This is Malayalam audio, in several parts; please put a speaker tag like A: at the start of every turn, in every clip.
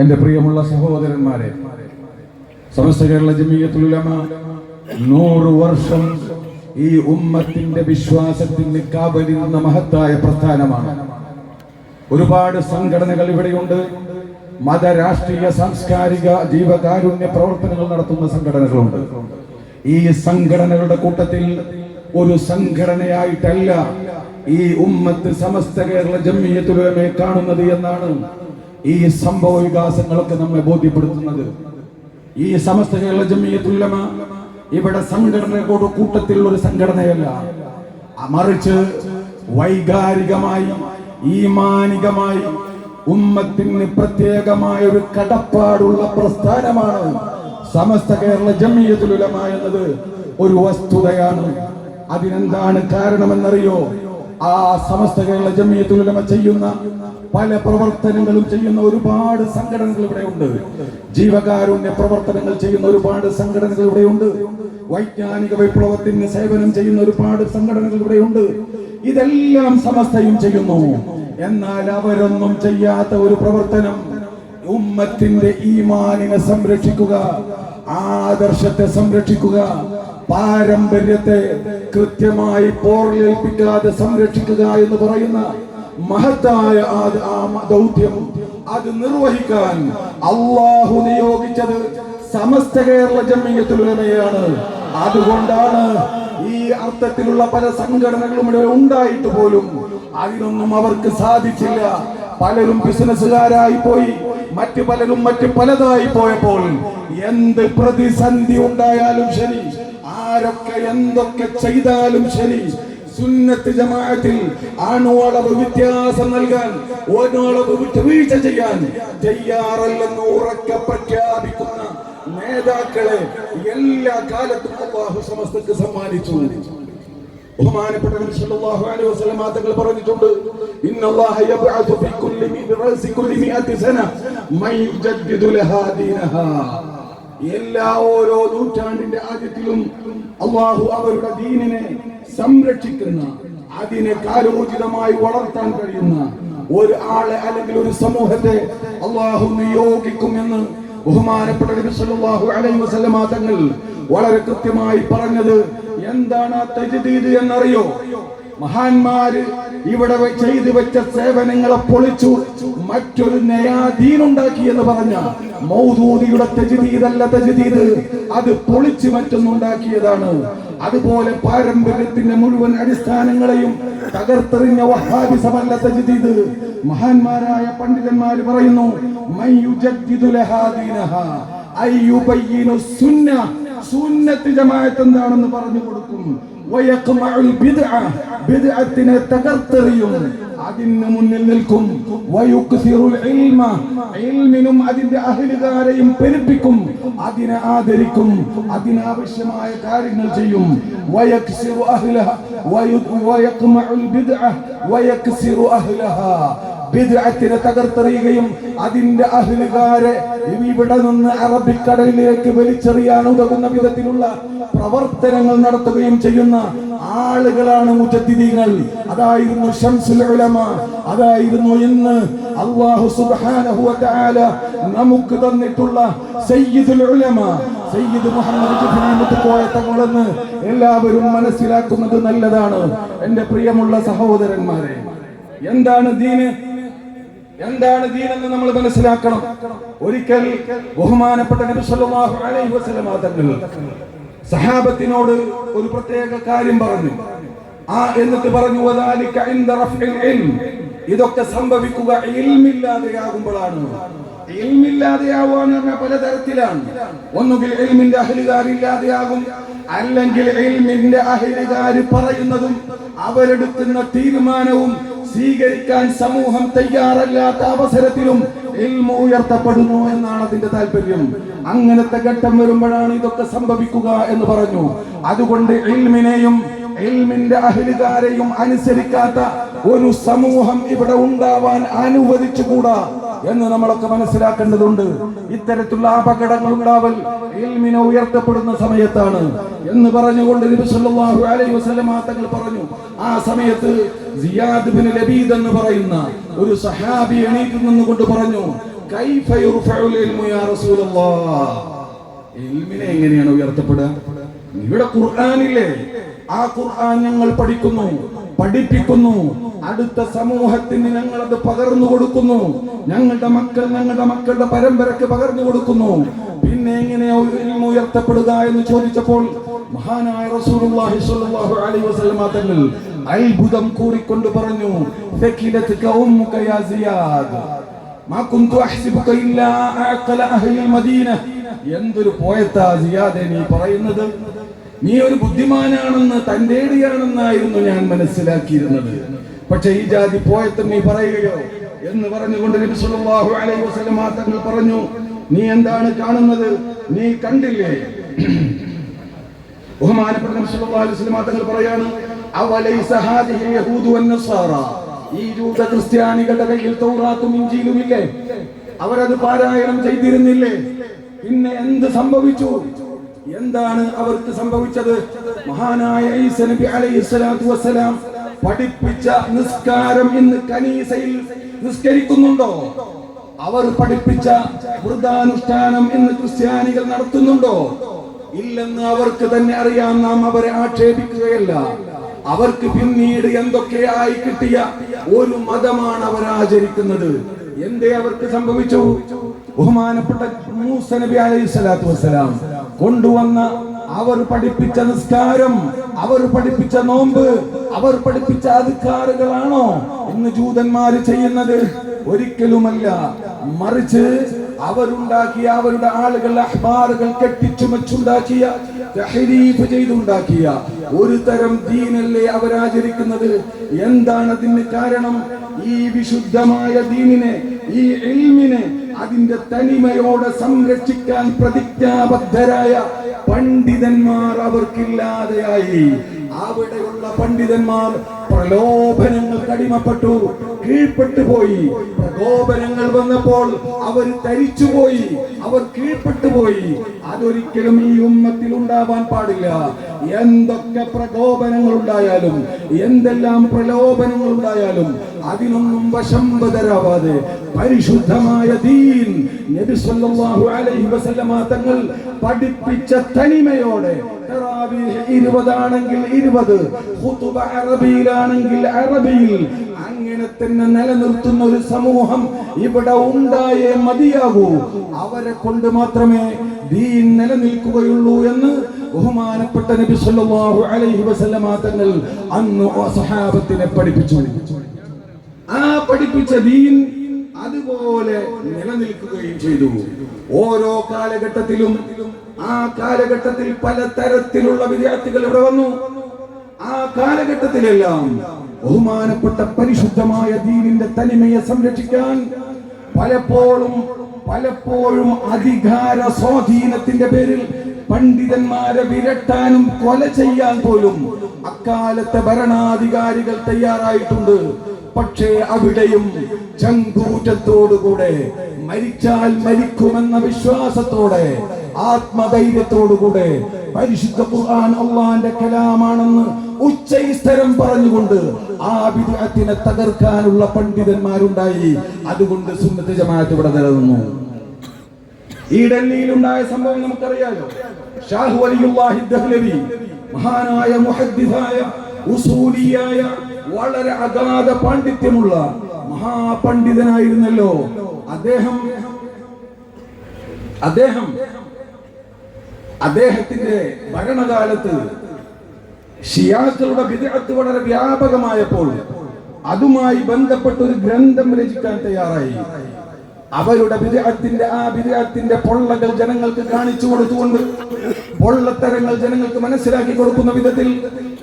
A: എന്റെ പ്രിയമുള്ള സഹോദരന്മാരെ സമസ്ത കേരള ജമീയത്തുലമ നൂറ് വർഷം ഈ ഉമ്മത്തിന്റെ വിശ്വാസത്തിന് കാവലിരുന്ന മഹത്തായ പ്രസ്ഥാനമാണ്. ഒരുപാട് സംഘടനകൾ ഇവിടെയുണ്ട്. മതരാഷ്ട്രീയ സാംസ്കാരിക ജീവകാരുണ്യ പ്രവർത്തനങ്ങൾ നടത്തുന്ന സംഘടനകളുണ്ട്. ഈ സംഘടനകളുടെ കൂട്ടത്തിൽ ഒരു സംഘടനയായിട്ടല്ല ഈ ഉമ്മത്ത് സമസ്ത കേരള ജമ്മിയത്തുലമയെ കാണുന്നത് എന്നാണ് ഈ സംഭവ വികാസങ്ങളൊക്കെ നമ്മെ ബോധ്യപ്പെടുത്തുന്നത്. ഈ സമസ്ത കേരള ജമിയത്തുല്ലമ ഇവിടെ സംഘടനകളുടെ കൂട്ടത്തിൽ ഒരു സംഘടനയല്ല. മറിച്ച് വൈകാരികമായി ഈമാനികമായി ഉമ്മത്തിന് പ്രത്യേകമായ ഒരു കടപ്പാടുള്ള പ്രസ്ഥാനമാണ് സമസ്ത കേരള ജമിയത്തുലമ എന്നത്. ഒരു വസ്തുതയാണ്. അതിനെന്താണ് കാരണമെന്നറിയോ? ആ സമസ്ത കേരള ജമ്മിയത്തുലമ ചെയ്യുന്ന പല പ്രവർത്തനങ്ങളും ചെയ്യുന്ന ഒരുപാട് സംഘടനകൾ ഇവിടെ ഉണ്ട് ജീവകാരുണ്യ പ്രവർത്തനങ്ങൾ ചെയ്യുന്ന ഒരുപാട് സംഘടനകൾ ഇവിടെ ഉണ്ട് വൈജ്ഞാനിക വിപ്ലവത്തിന് സേവനം ചെയ്യുന്ന ഒരുപാട് സംഘടനകൾ ഇവിടെ ഉണ്ട് ഇതെല്ലാം സമസ്തയും ചെയ്യുന്നു. എന്നാൽ അവരൊന്നും ചെയ്യാത്ത ഒരു പ്രവർത്തനം ഉമ്മത്തിന്റെ ഈമാനിനെ സംരക്ഷിക്കുക ആദർശത്തെ സംരക്ഷിക്കുക പാരമ്പര്യത്തെ കൃത്യമായി പോർലേൽപ്പിക്കാതെ സംരക്ഷിക്കുക എന്ന് പറയുന്ന മഹത്തായ ദൗത്യം അത് നിർവഹിക്കാൻ അള്ളാഹു നിയോഗിച്ചത് സമസ്ത കേരള ജമ്മിയത്തിലുലമയാണ് അതുകൊണ്ടാണ് ഈ അർത്ഥത്തിലുള്ള പല സംഘടനകളും ഇവിടെ ഉണ്ടായിട്ട് പോലും അതിനൊന്നും അവർക്ക് സാധിച്ചില്ല. പലരും ബിസിനസ്സുകാരായി പോയി. മറ്റു പലരും മറ്റു പലതായി പോയപ്പോൾ എന്ത് പ്രതിസന്ധി ഉണ്ടായാലും ശരി ആരൊക്കെ എന്തൊക്കെ ചെയ്താലും ശരി സുന്നത്ത് ജമാഅത്തിൽ ആണോളവ് വ്യത്യാസം നൽകാൻ ഓനോളവ് വിട്ടുവീഴ്ച ചെയ്യാൻ തയ്യാറല്ലെന്ന് ഉറക്കെ പ്രഖ്യാപിക്കുന്ന നേതാക്കളെ എല്ലാ കാലത്തും അള്ളാഹു സമസ്തക്ക് സമ്മാനിച്ചു. ബഹുമാനപ്പെട്ട സല്ലല്ലാഹു അലൈഹി തങ്ങൾ പറഞ്ഞിട്ടുണ്ട് സന ദീനഹാ. എല്ലാ ഓരോ നൂറ്റാണ്ടിന്റെ ആദ്യത്തിലും അള്ളാഹു അവരുടെ ദീനിനെ സംരക്ഷിക്കുന്ന അതിനെ കാലോചിതമായി വളർത്താൻ കഴിയുന്ന ഒരു ആളെ അല്ലെങ്കിൽ ഒരു സമൂഹത്തെ അള്ളാഹു നിയോഗിക്കുമെന്ന് ബഹുമാനപ്പെട്ട നബി സല്ലല്ലാഹു അലൈഹി വസല്ലമ തങ്ങൾ വളരെ കൃത്യമായി പറഞ്ഞത് എന്താണ് എന്നറിയോ? മഹാന്മാര് ഇവിടെ ചെയ്തു വെച്ച സേവനങ്ങളെ പൊളിച്ചു മറ്റൊരു നയാദീനുണ്ടാക്കി എന്ന് പറഞ്ഞ മൗദൂദിയുടെ തജ്ദീദല്ല തജ്ദീദ്. അത് പൊളിച്ചു മറ്റൊന്നുണ്ടാക്കിയതാണ്. അതുപോലെ പാരമ്പര്യത്തിന്റെ മുഴുവൻ അടിസ്ഥാനങ്ങളെയും തകർത്തെറിഞ്ഞ വഹാബിസമല്ല തജ്ദീദ്. മഹാന്മാരായ പണ്ഡിതന്മാര് പറയുന്നു സുന്നത്ത് ജമാഅത്ത് എന്താണെന്ന് പറഞ്ഞു കൊടുക്കും. ബിദ്അത്തിനെ തകർത്തെറിയും. അതിന് മുന്നിൽ നിൽക്കും. ഇൽമിനും അതിന്റെ അഹലുകാരെയും പെരുപ്പിക്കും. അതിനെ ആദരിക്കും. അതിനാവശ്യമായ കാര്യങ്ങൾ ചെയ്യും. ബിദ്അത്തിനെ തകർത്തെറിയുകയും അതിന്റെ അഹ്ലുകാരെ ഇവിടെ നിന്ന് അറബിക്കടലിലേക്ക് വലിച്ചെറിയാൻ ഉതകുന്ന വിധത്തിലുള്ള പ്രവർത്തനങ്ങൾ നടത്തുകയും ചെയ്യുന്ന ആളുകളാണ് മുജദ്ദിദീങ്ങൾ. അതായിരുന്നു ഷംസുൽ ഉലമ. അതായിരുന്നു ഇന്ന് അല്ലാഹു സുബ്ഹാനഹു വ തആല നമുക്ക് തന്നിട്ടുള്ള സയ്യിദുൽ ഉലമ. സയ്യിദ് മുഹമ്മദ് ജിബ്രീൽ മുത്തുക്കോയ തങ്ങളെന്ന് എല്ലാവരും മനസ്സിലാക്കുന്നത് നല്ലതാണ്. എന്റെ പ്രിയമുള്ള സഹോദരന്മാരെ എന്താണ് ദീന്? എന്താണ് ദീനെന്ന് നമ്മൾ മനസ്സിലാക്കണം? ഒരിക്കൽ ബഹുമാനപ്പെട്ട നബി സല്ലല്ലാഹു അലൈഹി വസല്ലം തങ്ങൾ സഹാബത്തിനോട് ഒരു പ്രത്യേക കാര്യം പറഞ്ഞു. ആ എന്നിട്ട് പറഞ്ഞു വദാലിക ഇൻദ റഫ്ഇൽ ഇൽം. ഇതൊക്കെ സംഭവിക്കുക ഇൽമില്ലാതെയാകുമ്പോഴാണ്. ഇൽമില്ലാതെയാവുക എന്ന് പറഞ്ഞാൽ പലതരത്തിലാണ്. ഒന്നുകിൽ ഇൽമിന്റെ അഹലുകാരില്ലാതെയാകും അല്ലെങ്കിൽ ഇൽമിന്റെ അഹലുകാർ പറയുന്നതും അവരെടുക്കുന്ന തീരുമാനവും സ്വീകരിക്കാൻ സമൂഹം തയ്യാറല്ലാത്ത അവസരത്തിലും ഉയർത്തപ്പെടുന്നു എന്നാണ് അതിന്റെ താല്പര്യം. അങ്ങനത്തെ ഘട്ടം വരുമ്പോഴാണ് ഇതൊക്കെ സംഭവിക്കുക എന്ന് പറഞ്ഞു. അതുകൊണ്ട് ഇൽമിനെയും ഇൽമിന്റെ അഹിലുകാരെയും അനുസരിക്കാത്ത ഒരു സമൂഹം ഇവിടെ ഉണ്ടാവാൻ അനുവദിച്ചുകൂടാ? എന്ന് നമ്മളൊക്കെ മനസ്സിലാക്കേണ്ടതുണ്ട്. ഇത്തരത്തിലുള്ള അപകടങ്ങൾ ഉണ്ടാവൽ ഇൽമിനെ ഉയർത്തപ്പെടുന്ന സമയത്താണ് എന്ന് പറഞ്ഞുകൊണ്ട് നബി സല്ലല്ലാഹു അലൈഹി വസല്ലമ തങ്ങൾ പറഞ്ഞു. ആ സമയത്ത് സിയാദ് ബിൻ ലബീദ് എന്ന് പറയുന്ന ഒരു സഹാബി എണീറ്റ് നിന്നുകൊണ്ട് പറഞ്ഞു കൈഫ ഇൽമു യാ റസൂലല്ലാഹ് ഇൽമിനെ എങ്ങനെയാണ് ഉയർത്തപ്പെടുക? ഇവിടെ ഖുർആനില്ലേ? ആ ഖുർആൻ ഞങ്ങൾ പഠിക്കുന്നു പഠിപ്പിക്കുന്നു അടുത്ത സമൂഹത്തിന് ഞങ്ങൾ അത് പകർന്നു കൊടുക്കുന്നു. ഞങ്ങളുടെ മക്കൾ ഞങ്ങളുടെ മക്കളുടെ പരമ്പരക്ക് പകർന്നു കൊടുക്കുന്നു. പിന്നെ എങ്ങനെ ഉയർത്തപ്പെടുക എന്ന് ചോദിച്ചപ്പോൾ മഹാനായ റസൂലുള്ളാഹി സ്വല്ലല്ലാഹു അലൈഹി വസല്ലം തങ്ങൾ അത്ഭുതം കൂറിക്കൊണ്ട് പറഞ്ഞു ഫക്കിലത്ക ഉമ്മുക യാ സിയാദ്. മാ കുന്തു അഹ്സിബുക ഇല്ലാ അഖല അഹ്ലിൽ മദീന. എന്തൊരു പോയത്താ സിയാദ് നീ പറയുന്നത്? നീ ഒരു ബുദ്ധിമാനാണെന്ന് തന്റേടിയാണെന്നായിരുന്നു ഞാൻ മനസ്സിലാക്കിയിരുന്നത്. പക്ഷെ ഈ ജാതി പോയത്ത് നീ പറയുകയോ? എന്ന് പറഞ്ഞുകൊണ്ട് നബി സല്ലല്ലാഹു അലൈഹി തങ്ങൾ പറഞ്ഞു നീ എന്താണ് കാണുന്നത്? നീ കണ്ടില്ലേ? സല്ലല്ലാഹു അലൈഹി തങ്ങൾ അവലൈസ ഈ ക്രിസ്ത്യാനികളുടെ കയ്യിൽ ഇല്ലേ? അവരത് പാരായണം ചെയ്തിരുന്നില്ലേ? പിന്നെ എന്ത് സംഭവിച്ചു? എന്താണ് അവർക്ക് സംഭവിച്ചത്? മഹാനായ ഈസ നബി അലൈഹി സ്വലാത്തു വസ്സലാം പഠിപ്പിച്ച നിസ്കാരം ഇന്ന് കനീസയിൽ നിസ്കരിക്കുന്നുണ്ടോ? അവർ പഠിപ്പിച്ച വൃതാനുഷ്ഠാനം ഇന്ന് ക്രിസ്ത്യാനികൾ നടത്തുന്നുണ്ടോ? ഇല്ലെന്ന് അവർക്ക് തന്നെ അറിയാം നാം അവരെ ആക്ഷേപിക്കുകയല്ല. അവർക്ക് പിന്നീട് എന്തൊക്കെയായി കിട്ടിയ ഒരു മതമാണ് അവർ ആചരിക്കുന്നത്. എന്തേ അവർക്ക് സംഭവിച്ചു? ബഹുമാനപ്പെട്ട മൂസ നബി അലൈഹി സ്വലാത്തു വസ്സലാം കൊണ്ടുവന്ന അവർ പഠിപ്പിച്ച നിസ്കാരം അവർ പഠിപ്പിച്ച നോമ്പ് അവർ പഠിപ്പിച്ച അധികാറുകളാണോ ഇന്ന് ജൂതന്മാര് ചെയ്യുന്നത്? ഒരിക്കലുമല്ല. മറിച്ച് അവരുണ്ടാക്കിയ അവരുടെ ആളുകൾ അഹ്ബാറുകൾ കെട്ടിച്ചുമച്ചുണ്ടാക്കിയ ചെയ്തുണ്ടാക്കിയ ഒരു തരം ദീനല്ലേ അവരാചരിക്കുന്നത്? എന്താണ് അതിന് കാരണം? ഈ വിശുദ്ധമായ ദീനിനെ ഈ എൽമിനെ അതിന്റെ തനിമയോടെ സംരക്ഷിക്കാൻ പ്രതിജ്ഞാബദ്ധരായ പണ്ഡിതന്മാർ അവർക്കില്ലാതെയായി. അവിടെയുള്ള പണ്ഡിതന്മാർ പ്രലോഭനങ്ങൾക്ക് അടിമപ്പെട്ടു. കീഴ്പ്പെട്ടു പോയി പ്രകോപനങ്ങൾ വന്നപ്പോൾ അവർ തരിച്ചുപോയി. അവർ കീഴ്പ്പെട്ടു പോയി അതൊരിക്കലും ഈ ഉമ്മത്തിൽ ഉണ്ടാവാൻ പാടില്ല. എന്തൊക്കെ പ്രകോപനങ്ങൾ ഉണ്ടായാലും എന്തെല്ലാം പ്രലോഭനങ്ങൾ ഉണ്ടായാലും അതിനൊന്നും വശംബതരാവാതെ പരിശുദ്ധമായ ദീൻ നബി സല്ലല്ലാഹു അലൈഹി വസല്ലമ തങ്ങൾ പഠിപ്പിച്ച തനിമയോടെ ഇരുപതാണെങ്കിൽ ഇരുപത് ഖുതുബ അറബിയിലാണെങ്കിൽ അറബിയിൽ അങ്ങനെ തന്നെ നിലനിർത്തുന്ന ഒരു സമൂഹം ഇവിടെ ഉണ്ടായേ മതിയാകൂ. അവരെ കൊണ്ട് മാത്രമേ ദീൻ നിലനിൽക്കുകയുള്ളൂ എന്ന് ബഹുമാനപ്പെട്ട നബി സല്ലല്ലാഹു അലൈഹി വസല്ലമ തങ്ങൾ അന്ന് സഹാബത്തിനെ പഠിപ്പിച്ചു. ആ പഠിപ്പിച്ച ദീൻ അതുപോലെ നിലനിൽക്കുകയും ചെയ്തു. ഓരോ കാലഘട്ടത്തിലും ആ കാലഘട്ടത്തിൽ പലതരത്തിലുള്ള വിദ്യാർത്ഥികൾ ഇവിടെ വന്നു. ആ കാലഘട്ടത്തിലെല്ലാം ബഹുമാനപ്പെട്ട പരിശുദ്ധമായ ദീനിന്റെ തനിമയെ സംരക്ഷിക്കാൻ പലപ്പോഴും പലപ്പോഴും അധികാര സ്വാധീനത്തിന്റെ പേരിൽ പണ്ഡിതന്മാരെ വിരട്ടാനും കൊല ചെയ്യാൻ പോലും അക്കാലത്തെ ഭരണാധികാരികൾ തയ്യാറായിട്ടുണ്ട്. പക്ഷേ അവിടെയും ചങ്കൂറ്റത്തോടുകൂടെ മരിച്ചാൽ മരിക്കുമെന്ന വിശ്വാസത്തോടെ ആത്മധൈര്യത്തോടുകൂടെ പരിശുദ്ധ ഖുർആൻ അള്ളാന്റെ കലാമാണെന്ന് ഉച്ചൈസ്തരം പറഞ്ഞുകൊണ്ട് ആ വിദ്യത്തിനെ തകർക്കാനുള്ള പണ്ഡിതന്മാരുണ്ടായി. അതുകൊണ്ട് സുന്നത്ത് ജമാഅത്ത് ഇവിടെ നിലനിന്നു. ഈ ഡൽഹിയിൽ ഉണ്ടായ സംഭവം നമുക്കറിയാലോ. ഷാഹു അലിയുല്ലാഹി ദഹ്ലവി മഹാനായ മുഹദ്ദിസായ ഉസൂലിയായ വളരെ അഗാധ പാണ്ഡിത്യമുള്ള മഹാപണ്ഡിതനായിരുന്നല്ലോ. അദ്ദേഹം അദ്ദേഹം അദ്ദേഹത്തിന്റെ ഭരണകാലത്ത് ഷിയാക്കളുടെ വിദഗ്ധ വളരെ വ്യാപകമായപ്പോൾ അതുമായി ബന്ധപ്പെട്ട ഒരു ഗ്രന്ഥം രചിക്കാൻ തയ്യാറായി. അവരുടെ വിദേഹത്തിന്റെ ആ വിദേഹത്തിന്റെ പൊള്ളകൾ ജനങ്ങൾക്ക് കാണിച്ചു കൊടുത്തുകൊണ്ട് പൊള്ളത്തരങ്ങൾ ജനങ്ങൾക്ക് മനസ്സിലാക്കി കൊടുക്കുന്ന വിധത്തിൽ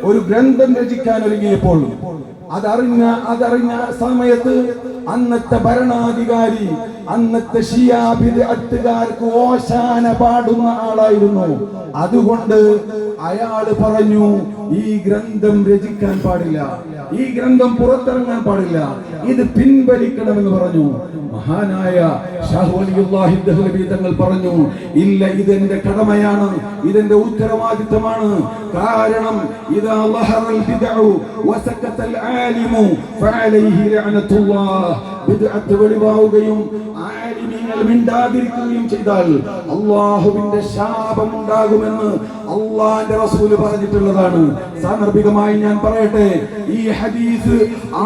A: ഒരു ഗ്രന്ഥം രചിക്കാൻ ഒരുങ്ങിയപ്പോൾ അതറിഞ്ഞ അതറിഞ്ഞ സമയത്ത് അന്നത്തെ ഭരണാധികാരി അന്നത്തെ ഷിയാഭിദത്തുകാർക്ക് ഓശാന പാടുന്ന ആളായിരുന്നു. അതുകൊണ്ട് അയാൾ പറഞ്ഞു ഈ ഗ്രന്ഥം രചിക്കാൻ പാടില്ല. ഈ ഗ്രന്ഥം പുറത്തിറങ്ങാൻ പാടില്ല. ഇത് പിൻവലിക്കണമെന്ന് പറഞ്ഞു. മഹാനായ തങ്ങൾ പറഞ്ഞു ഇല്ല ഇതെന്റെ കടമയാണ്. ഇതെന്റെ ഉത്തരവാദിത്തമാണ്. കാരണം ും ചെയ്താൽ അള്ളാഹുവിന്റെ ശാപം ഉണ്ടാകുമെന്ന് അള്ളാന്റെ റസൂൽ പറഞ്ഞിട്ടുള്ളതാണ്. സാന്ദർഭികമായി ഞാൻ പറയട്ടെ ഈ ഹദീസ്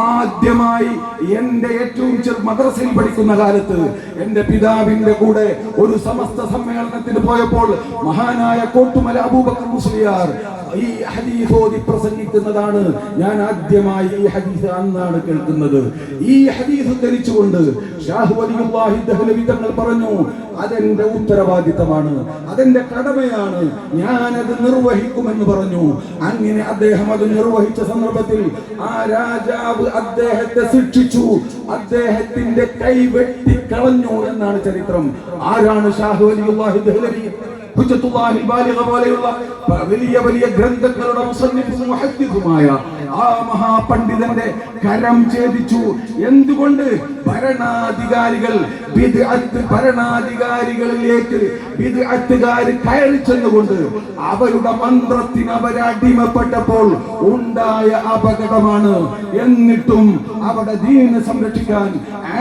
A: ആദ്യമായി എന്റെ ഏറ്റവും ചെറു മദ്രസയിൽ പഠിക്കുന്ന കാലത്ത് എന്റെ പിതാവിന്റെ കൂടെ ഒരു സമസ്ത സമ്മേളനത്തിന് പോയപ്പോൾ മഹാനായ കോട്ടുമല അബൂബക്കർ മുസ്ലിയാർ ഈ ഹദീസ് ഓതി പ്രസംഗിക്കുന്നതാണ് ഞാൻ ആദ്യമായി ഈ ഹദീസ് അന്നാണ് കേൾക്കുന്നത്. ഈ ഹദീസ് ധരിച്ചുകൊണ്ട് ഷാഹു ദഹ്ലവി തങ്ങൾ പറഞ്ഞു അതെന്റെ ഉത്തരവാദിത്തമാണ് അതെന്റെ കടമയാണ് ഞാനത് നിർവഹിക്കുമെന്ന് പറഞ്ഞു. അങ്ങനെ അദ്ദേഹം അത് നിർവഹിച്ച സന്ദർഭത്തിൽ ആ രാജാവ് അദ്ദേഹത്തെ ശിക്ഷിച്ചു അദ്ദേഹത്തിന്റെ കൈ വെട്ടിക്കളഞ്ഞു എന്നാണ് ചരിത്രം. ആരാണ് ഷാഹു വലിയുല്ലാഹി ദഹ്ലവി? പോലെയുള്ള വലിയ വലിയ ഗ്രന്ഥങ്ങളുടെ മുസന്നിഫും മുഹദ്ദിസുമായ ആ മഹാപണ്ഡിതന്റെ കരം ഛേദിച്ചു. എന്തുകൊണ്ട്? ഭരണാധികാരികൾ ഭരണാധികാരികളിലേക്ക് ബിദ്അത്തുകാർ കയറി ചെന്നുകൊണ്ട് അവരുടെ മന്ത്രത്തിന് അവരടിമപ്പെട്ടപ്പോൾ ഉണ്ടായ അപകടമാണ്. എന്നിട്ടും അവിടെ ദീന സംരക്ഷിക്കാൻ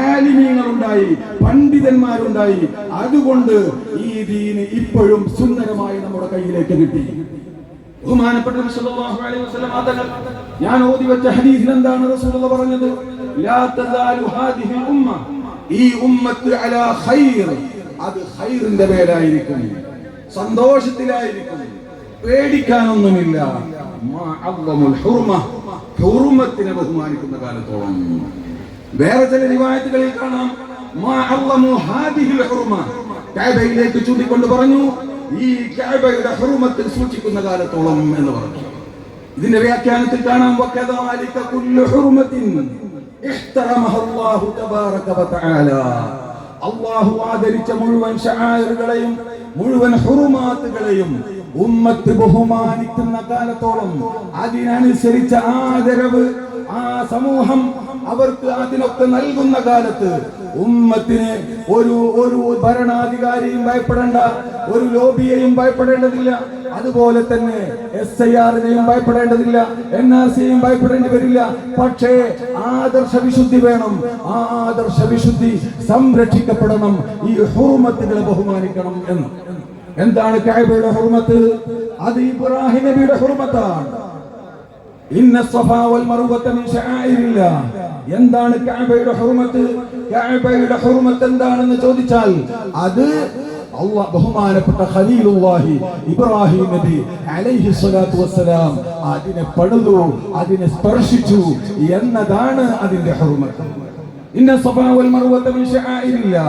A: ആലിമീങ്ങൾ ഉണ്ടായി പണ്ഡിതന്മാരുണ്ടായി. അതുകൊണ്ട് ഈ ദീന് ഇപ്പോഴും സുന്ദരമായി നമ്മുടെ കയ്യിലേക്ക് കിട്ടി. ബഹുമാനപ്പെട്ട തങ്ങൾ ഞാൻ ഓതി വെച്ച ഹദീസിൽ എന്താണ് റസൂലുള്ള പറഞ്ഞത്? ലാ തസാലു ഹാദിഹി ഉമ്മ. ഈ ഉമ്മത്ത് അലാ ഖൈർ. അത് ഖൈറിന്റെ പേരായിരിക്കും സന്തോഷത്തിലായിരിക്കും. പേടിക്കാനൊന്നുമില്ല. ഹുർമത്തിനെ ബഹുമാനിക്കുന്ന കാലത്തോളം. വേറെ ചില റിവായത്തുകളിൽ കാണാം. കഅബയിലേക്ക് ചൂണ്ടിക്കൊണ്ട് പറഞ്ഞു ഈ കഅബയുടെ ഹുറുമത്തിൽ സൂക്ഷിക്കുന്ന കാലത്തോളം എന്ന് പറഞ്ഞു. ഇതിന്റെ വ്യാഖ്യാനത്തിൽ കാണാം അള്ളാഹു ആദരിച്ച മുഴുവൻ ഷായറുകളെയും മുഴുവൻ ഹുറുമാത്തുകളെയും ഉമ്മത്ത് ബഹുമാനിക്കുന്ന കാലത്തോളം അതിനനുസരിച്ച ആദരവ് ആ സമൂഹം അവർക്ക് അതിനൊക്കെ നൽകുന്ന കാലത്ത് ഉമ്മത്തിന് ഒരു ഒരു ഭരണാധികാരിയും ഭയപ്പെടേണ്ട ഒരു ലോബിയെയും ഭയപ്പെടേണ്ടതില്ല. അതുപോലെ തന്നെ എസ് ഐ ആറിനെയും ഭയപ്പെടേണ്ടതില്ല എൻ ആർ സിയെയും ഭയപ്പെടേണ്ടി വരില്ല. പക്ഷേ ആദർശ വിശുദ്ധി വേണം. ആദർശ വിശുദ്ധി സംരക്ഷിക്കപ്പെടണം. ഈ ഹുറുമത്തുകളെ ബഹുമാനിക്കണം എന്ന്. എന്താണ് കായബയുടെ ഹുർമത്ത്? അത് ഇബ്രാഹിം നബിയുടെ ഹുർമത്താണ്. ഇന്ന സ്വഭാവൽ മിൻ എന്താണ് കായബയുടെ ഹുർമത്ത്? കഅബയുടെ ഹുർമത്ത് എന്താണെന്ന് ചോദിച്ചാൽ അത് അള്ളാഹ് ബഹുമാനപ്പെട്ട ഖലീലുല്ലാഹി ഇബ്രാഹിം നബി അലൈഹി സ്വലാത്തു വസ്സലാം അതിനെ പടുതു അതിനെ സ്പർശിച്ചു എന്നതാണ് അതിന്റെ ഹുർമത്ത്. ഇന്ന സഫാ വൽ മർവത മിൻ ശആഇരില്ലാ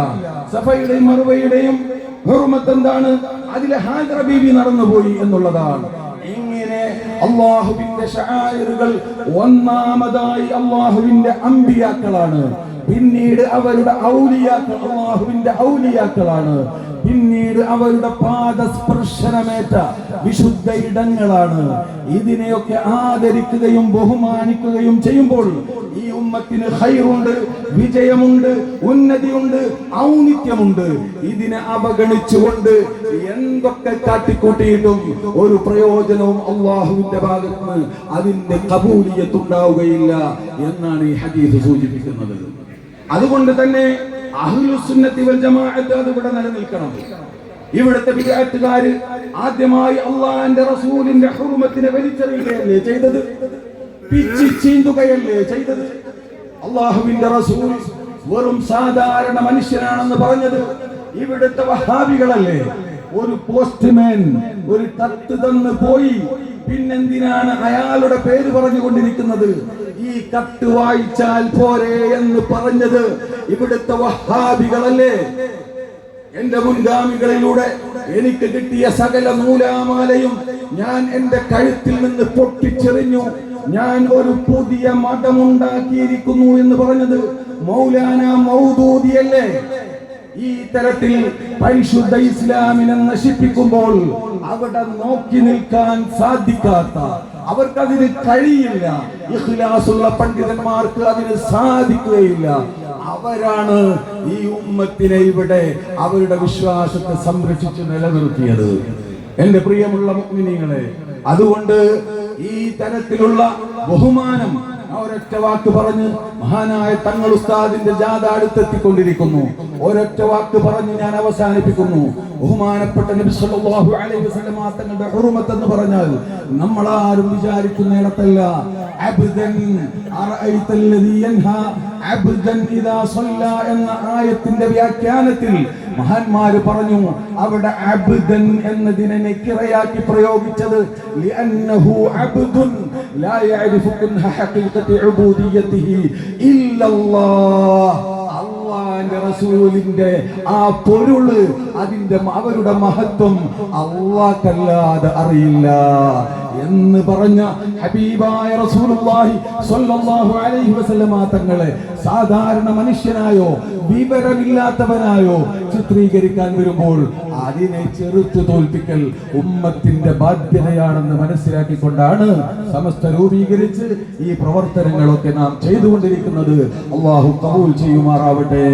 A: സഫയുടെയും മർവയുടെയും ഹുർമത്ത് എന്താണ്? അതിലെ ഹാജറ ബീവി നടന്നുപോയി എന്നുള്ളതാണ്. ഇങ്ങനെ അള്ളാഹുവിന്റെ ഷായറുകൾ ഒന്നാമതായി അള്ളാഹുവിന്റെ അമ്പിയാക്കളാണ്. പിന്നീട് അവരുടെ ഔലിയാക്കൾ അള്ളാഹുവിന്റെ ഔലിയാക്കളാണ്. പിന്നീട് അവരുടെ പാദസ്പർശനമേറ്റ വിശുദ്ധ ഇടങ്ങളാണ്. ഇതിനെയൊക്കെ ആദരിക്കുകയും ബഹുമാനിക്കുകയും ചെയ്യുമ്പോൾ ഈ ഉമ്മത്തിന് ഹൈറുണ്ട് വിജയമുണ്ട് ഉന്നതിയുണ്ട് ഔന്നിത്യമുണ്ട്. ഇതിനെ അവഗണിച്ചുകൊണ്ട് എന്തൊക്കെ കാട്ടിക്കൂട്ടിയിട്ടും ഒരു പ്രയോജനവും അള്ളാഹുവിന്റെ ഭാഗത്ത് അതിന്റെ കബൂലിയത്തുണ്ടാവുകയില്ല എന്നാണ് ഈ ഹദീസ് സൂചിപ്പിക്കുന്നത്. അതുകൊണ്ട് തന്നെ അഹ്ലുസുന്നത്തി വൽ ജമാഅത്ത് അത് ഇവിടെ നിലനിൽക്കണം. ഇവിടുത്തെ വിദ്യാർത്ഥികാര് ആദ്യമായി അള്ളാഹന്റെ റസൂലിന്റെ ഹുർമത്തിനെ വലിച്ചെറിയുകയല്ലേ ചെയ്തത്? പിച്ചി ചീന്തുകയല്ലേ ചെയ്തത്? അള്ളാഹുവിന്റെ റസൂൽ വെറും സാധാരണ മനുഷ്യനാണെന്ന് പറഞ്ഞത് ഇവിടുത്തെ വഹാബികളല്ലേ? ഒരു പോസ്റ്റ്മാൻ ഒരു കത്ത് തന്ന് പോയി പിന്നെന്തിനാണ് അയാളുടെ പേര് പറഞ്ഞുകൊണ്ടിരിക്കുന്നത്? ഈ കട്ട് വായിച്ചാൽ പോരെ എന്ന് പറഞ്ഞത് ഇവിടുത്തെ വഹാബികളല്ലേ? എന്റെ മുൻഗാമികളിലൂടെ എനിക്ക് കിട്ടിയ സകല നൂലാമാലയും ഞാൻ എന്റെ കഴുത്തിൽ നിന്ന് പൊട്ടിച്ചെറിഞ്ഞു. ഞാൻ ഒരു പുതിയ മതമുണ്ടാക്കിയിരിക്കുന്നു എന്ന് പറഞ്ഞത് മൗലാന മൗദൂദിയല്ലേ? ഈ തരത്തിൽ പരിശുദ്ധ ഇസ്ലാമിനെ നശിപ്പിക്കുമ്പോൾ അവിടെ നോക്കി നിൽക്കാൻ സാധിക്കാത്ത അവർക്കതിന് കഴിയില്ല. ഇഖ്ലാസുള്ള പണ്ഡിതന്മാർക്ക് അതിന് സാധിക്കുകയില്ല. അവരാണ് ഈ ഉമ്മത്തിനെ ഇവിടെ അവരുടെ വിശ്വാസത്തെ സംരക്ഷിച്ച് നിലനിർത്തിയത്. എന്റെ പ്രിയമുള്ള മുഗ്മിനികളെ അതുകൊണ്ട് ഈ തരത്തിലുള്ള ബഹുമാനം ഒരൊറ്റ വാക്ക് പറഞ്ഞ് മഹാനായ തങ്ങൾ ഉസ്താദിന്റെ ജാഥ അടുത്തെത്തിക്കൊണ്ടിരിക്കുന്നു. ഒരൊറ്റ വാക്ക് പറഞ്ഞ് ഞാൻ അവസാനിപ്പിക്കുന്നു. ബഹുമാനപ്പെട്ട നബി സല്ലല്ലാഹു അലൈഹി വസല്ലം തങ്ങളുടെ ഹുറുമത്ത് എന്ന് പറഞ്ഞാൽ നമ്മൾ ആരും വിചാരിക്കുന്നിടത്തല്ല അബ്ദൻ അറഅയ്തല്ലദീ യൻഹാ അബ്ദൻ ഇദാ സല്ല എന്ന ആയത്തിന്റെ വ്യാഖ്യാനത്തിൽ മഹാന്മാര് പറഞ്ഞു അവിടെ അബ്ദൻ എന്നതിനെ നെക്കിറയാക്കി പ്രയോഗിച്ചത് ലിഅന്നഹു അബ്ദുൻ ലാ യഅരിഫു കുൻഹ ഹഖീഖത്തി ഇല്ലല്ലാഹ്. അള്ളാന്റെ റസൂലിന്റെ ആ പൊരുൾ അതിന്റെ അവരുടെ മഹത്വം അള്ളാഹ്ക്കല്ലാതെ അറിയില്ല. എന്ന് പറഞ്ഞ ഹബീബായ റസൂലുള്ളാഹി സ്വല്ലല്ലാഹു അലൈഹി വസല്ലമ തങ്ങളെ സാധാരണ മനുഷ്യനായോ വിവരമില്ലാത്തവനായോ ചിത്രീകരിക്കാൻ വരുമ്പോൾ അതിനെ ചെറുത്തു തോൽപ്പിക്കൽ ഉമ്മത്തിന്റെ ബാധ്യതയാണെന്ന് മനസ്സിലാക്കിക്കൊണ്ടാണ് സമസ്ത രൂപീകരിച്ച് ഈ പ്രവർത്തനങ്ങളൊക്കെ നാം ചെയ്തുകൊണ്ടിരിക്കുന്നത്. അള്ളാഹു കബൂൽ ചെയ്യുമാറാവട്ടെ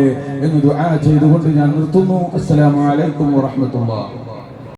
A: എന്ന് ദുആ ചെയ്തുകൊണ്ട് ഞാൻ നിർത്തുന്നു. അസ്സലാമു അലൈക്കും വറഹ്മത്തുള്ളാഹി.